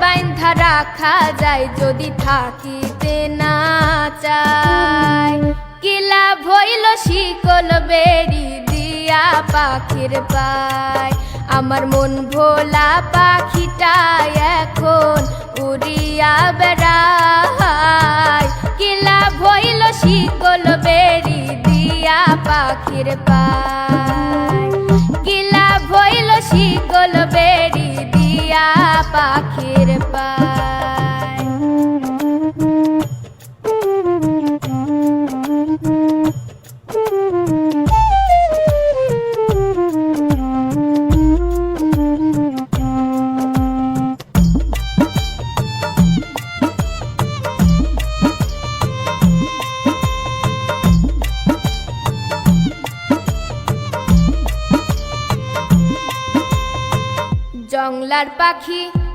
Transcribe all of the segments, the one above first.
বাইন্ধা রাখা যায়, যদি থাকিতে না চায়। কিলা ভইল শিকল বেরি দিয়া পাখির পায়? আমার মন ভোলা পাখিটা এখন উড়িয়া বেড়ায়। কিলা ভইল শিকল বেরি দিয়া পাখির পায়? পাখির পায় জংলার পাখি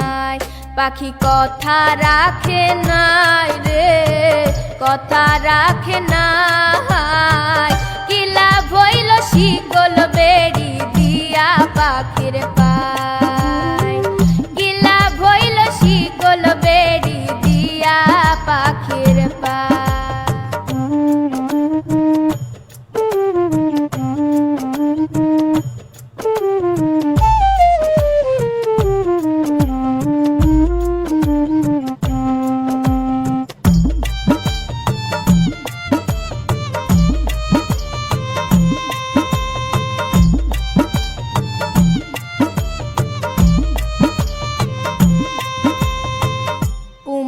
মানায় পাখি কথা রাখে নাই রে, কথা রাখে নাই। কিলা ভইল শিকল বেড়ি দিয়া পাখির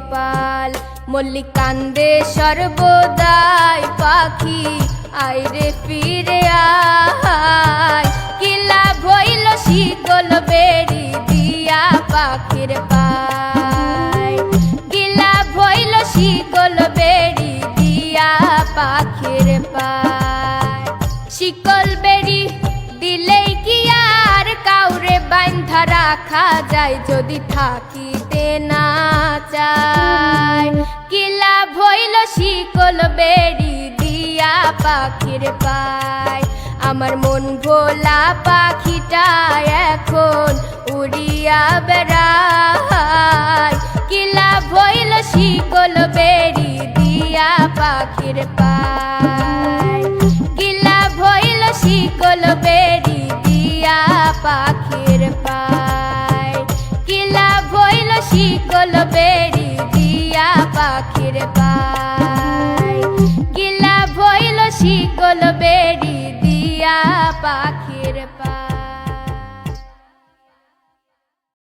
কপাল মল্লিক কান্দে সর্বদাই পাখি। আইরে ফিরে আয়। কিলা ভইল শিকল বেরি দিয়া পাখির পায়? গিলা ভইল শিকল বেরি দিয়া পাখির পায়? শিকল কি আর বান্ধা রাখা যায়, যদি থাকিতে না চায়। কিলা ভইল শিকল বেরি দিয়া পাখির পায়? আমার মন ভোলা পাখিটা এখন উড়িয়া বেড়ায়। কিলা ভইল শিকল বেরি দিয়া পাখির পায়? শিকল বেড়ি দিয়া পাখির পায়। গিলা ভইল শিকল পায়